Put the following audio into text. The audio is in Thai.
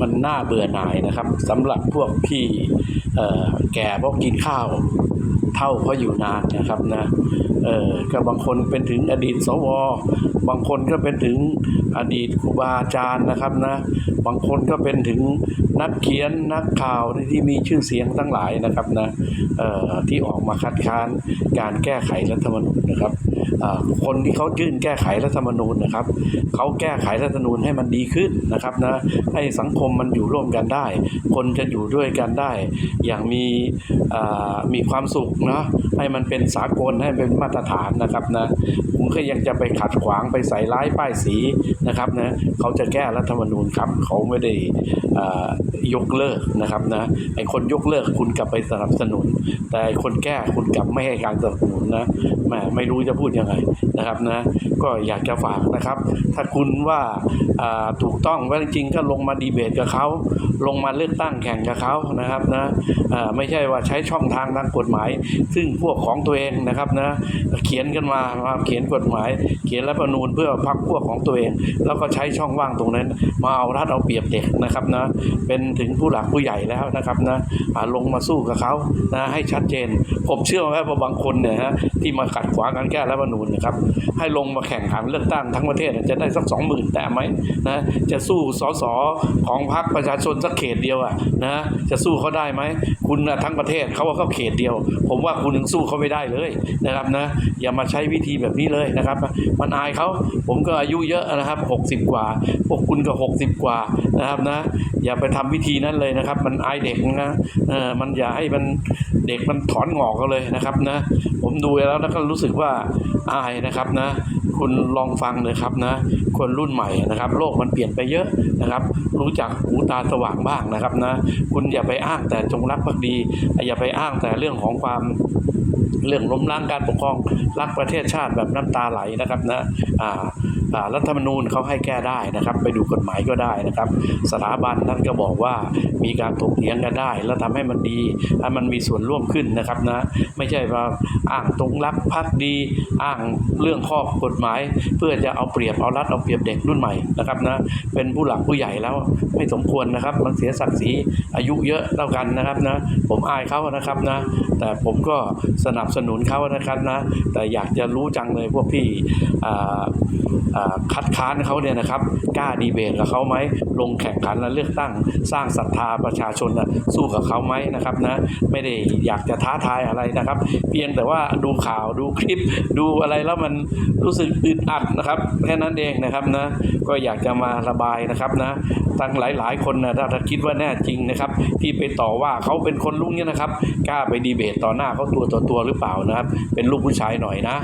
มันน่าเบื่อหน่ายนะครับสำหรับพวกที่เอ่อแก่เพราะกินข้าวเท่าเพราะอยู่นานนะครับนะเออก็บางคนเป็นถึงอดีตสว บางคนก็เป็นถึงอดีตครูบาอาจารย์นะครับนะ บางคนก็เป็นถึงนักเขียนนักข่าวที่มีชื่อเสียงทั้งหลายนะครับนะเอ่อที่ออกมาคัดค้านการแก้ไขรัฐธรรมนูญนะครับ คนที่เขายื่นแก้ไขรัฐธรรมนูญนะครับเขาแก้ไขรัฐธรรมนูญให้มันดีขึ้นนะครับนะให้สังคมมันอยู่ร่วมกันได้ คนจะอยู่ด้วยกันได้ อย่างมีมีความสุขนะให้มันเป็นสากลให้เป็นมาตรฐานนะครับนะผมก็ยังจะไปขัดขวางไปใส่ร้ายป้ายสีนะครับนะเขาจะแก้รัฐธรรมนูญครับเขาไม่ได้ยกเลิกนะครับนะไอ้คนยกเลิกคุณกลับไปสนับสนุน แต่คนแก้คุณกลับไม่ให้การสนับสนุนนะแหมไม่รู้จะพูดยังไงนะครับนะก็อยากจะฝากนะครับ ถ้าคุณว่าถูกต้องว่าจริงก็ลงมาดีเบตกับเขาลงมาเลือกตั้งแข่งกับเขานะครับนะไม่ใช่ว่าใช้ช่องทางทางกฎหมาย ซึ่งพวกของตัวเองนะครับนะเขียนกันมามาเขียนกฎหมาย เขียนรัฐธรรมนูญเพื่อพักพวกของตัวเอง แล้วก็ใช้ช่องว่างตรงนั้น มาเอารัดเอาเปรียบเด็กนะครับนะเป็นถึงผู้หลักผู้ใหญ่แล้วนะครับนะลงมาสู้กับเขานะให้ชัดเจน ผมเชื่อว่าบางคนเนี่ยฮะที่มาขัดขวางการแก้รัฐธรรมนูญนะครับให้ลงมาแข่งขันเลือกตั้งทั้งประเทศจะได้สักสองหมื่นแต่ไหมนะจะสู้สสของพรรคประชาชนสักเขตเดียวอะนะจะสู้เขาได้ไหมคุณนะทั้งประเทศเขาว่าเขาเขตเดียว ผมว่าคุณยังสู้เขาไม่ได้เลยนะครับนะอย่ามาใช้วิธีแบบนี้เลยนะครับ มันอายเขาผมก็อายุเยอะนะครับ 60 กว่า พวกคุณก็ 60 กว่านะครับนะ อย่าไปทำวิธีนั้นเลยนะครับ มันอายเด็กนะเออมันอย่าให้มันเด็กมันถอนงอกกันเลยนะครับนะผมดูแล้วแล้วก็รู้สึกว่าอายนะครับนะ คุณลองฟังเลยครับนะคนรุ่นใหม่นะครับ โลกมันเปลี่ยนไปเยอะนะครับ รู้จักหูตาสว่างบ้างนะครับนะคุณอย่าไปอ้างแต่จงรักภักดี อย่าไปอ้างแต่เรื่องของความเรื่องล้มล้างการปกครองรักประเทศชาติแบบน้ำตาไหลนะครับนะอ่ารัฐธรรมนูญเขาให้แก้ได้นะครับ ไปดูกฎหมายก็ได้นะครับ สถาบันท่านก็บอกว่ามีการถกเถียงกันได้ แล้วทำให้มันดีให้มันมีส่วนร่วมขึ้นนะครับนะไม่ใช่ว่าอ้างตรงรักพักดี อ้างเรื่องข้อกฎหมายเพื่อจะเอาเปรียบเอารัดเอาเปรียบเด็กรุ่นใหม่นะครับนะเป็นผู้หลักผู้ใหญ่แล้วไม่สมควรนะครับ มันเสียศักดิ์ศรีอายุเยอะเท่ากันนะครับนะผมอายเขานะครับนะแต่ผมก็สนับสนุนเขานะครับนะแต่อยากจะรู้จังเลยพวกพี่อ่า คัดค้านเขาเนี่ยนะครับกล้าดีเบตกับเขาไหมลงแข่งขันและเลือกตั้งสร้างศรัทธาประชาชนนะสู้กับเขาไหมนะครับนะไม่ได้อยากจะท้าทายอะไรนะครับ เพียงแต่ว่าดูข่าวดูคลิปดูอะไรแล้วมันรู้สึกอึดอัดนะครับแค่นั้นเองนะครับนะก็อยากจะมาระบายนะครับนะทั้งหลาย ๆ คนนะถ้าคิดว่าแน่จริงนะครับ ที่ไปต่อว่าเขาเป็นคนลุงเนี่ยนะครับกล้าไปดีเบตต่อหน้าเขาตัวต่อตัวหรือเปล่านะครับ เป็นลูกผู้ชายหน่อยนะ